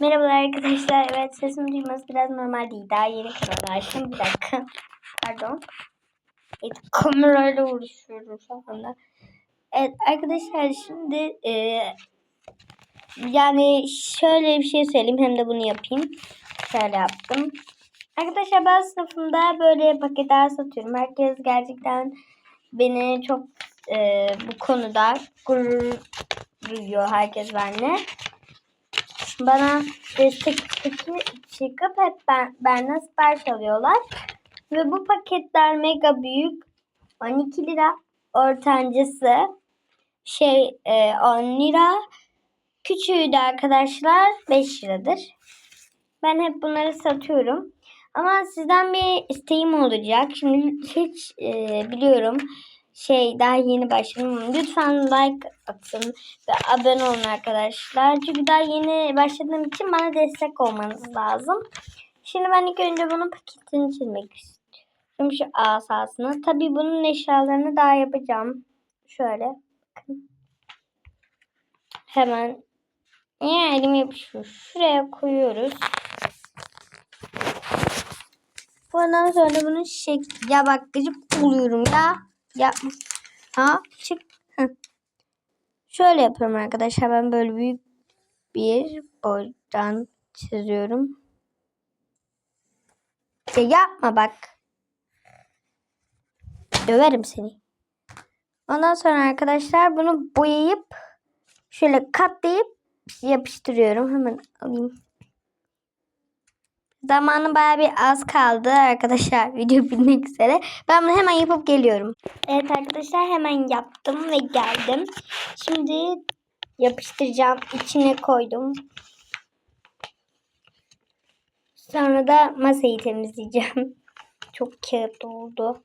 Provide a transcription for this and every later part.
Merhabalar arkadaşlar. Evet sesimi duyması biraz normal değil. Daha yeni kanalı açtım. Bir dakika. Pardon. Evet kamerayla uğraşıyorum şu anda. Evet arkadaşlar şimdi e, yani şöyle bir şey söyleyeyim hem de bunu yapayım. Şöyle yaptım. Arkadaşlar ben sınıfımda böyle paketler satıyorum. Herkes gerçekten beni çok e, bu konuda gurur duyuyor herkes benimle bana destek çıkıp hep ben, benden sipariş alıyorlar. Ve bu paketler mega büyük. 12 lira. Ortancısı şey e, 10 lira. Küçüğü de arkadaşlar 5 liradır. Ben hep bunları satıyorum. Ama sizden bir isteğim olacak. Şimdi hiç e, biliyorum şey daha yeni başladım. Lütfen like atın ve abone olun arkadaşlar. Çünkü daha yeni başladığım için bana destek olmanız lazım. Şimdi ben ilk önce bunun paketini çizmek istiyorum. Şu asasını. Tabi bunun eşyalarını daha yapacağım. Şöyle. Bakın. Hemen. Niye elim yapışıyor? Şuraya koyuyoruz. Ondan sonra bunun şekli. Ya bak gıcık oluyorum ya. Yapma. Ha çık. Şöyle yapıyorum arkadaşlar. Ben böyle büyük bir boydan çiziyorum. Ya yapma bak. Döverim seni. Ondan sonra arkadaşlar bunu boyayıp şöyle katlayıp yapıştırıyorum. Hemen alayım. Zamanı baya bir az kaldı arkadaşlar. Video bitmek üzere. Ben bunu hemen yapıp geliyorum. Evet arkadaşlar hemen yaptım ve geldim. Şimdi yapıştıracağım. İçine koydum. Sonra da masayı temizleyeceğim. Çok kağıt oldu.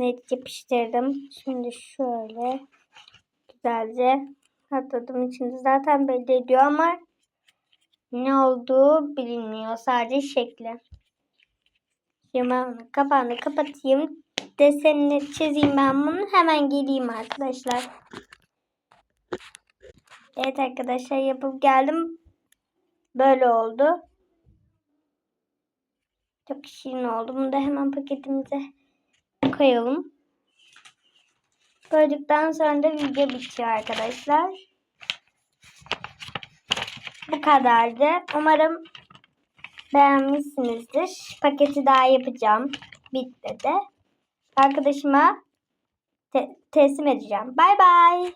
Evet yapıştırdım. Şimdi şöyle güzelce katladım. İçinde zaten belli ediyor ama ne olduğu bilinmiyor. Sadece şekli. Onu kapağını kapatayım. Desenini çizeyim ben bunu. Hemen geleyim arkadaşlar. Evet arkadaşlar yapıp geldim. Böyle oldu. Çok şirin oldu. Bunu da hemen paketimize koyalım. Koyduktan sonra da video bitiyor arkadaşlar. Bu kadardı. Umarım beğenmişsinizdir. Paketi daha yapacağım. Bitti de. Arkadaşıma te teslim edeceğim. Bay bay.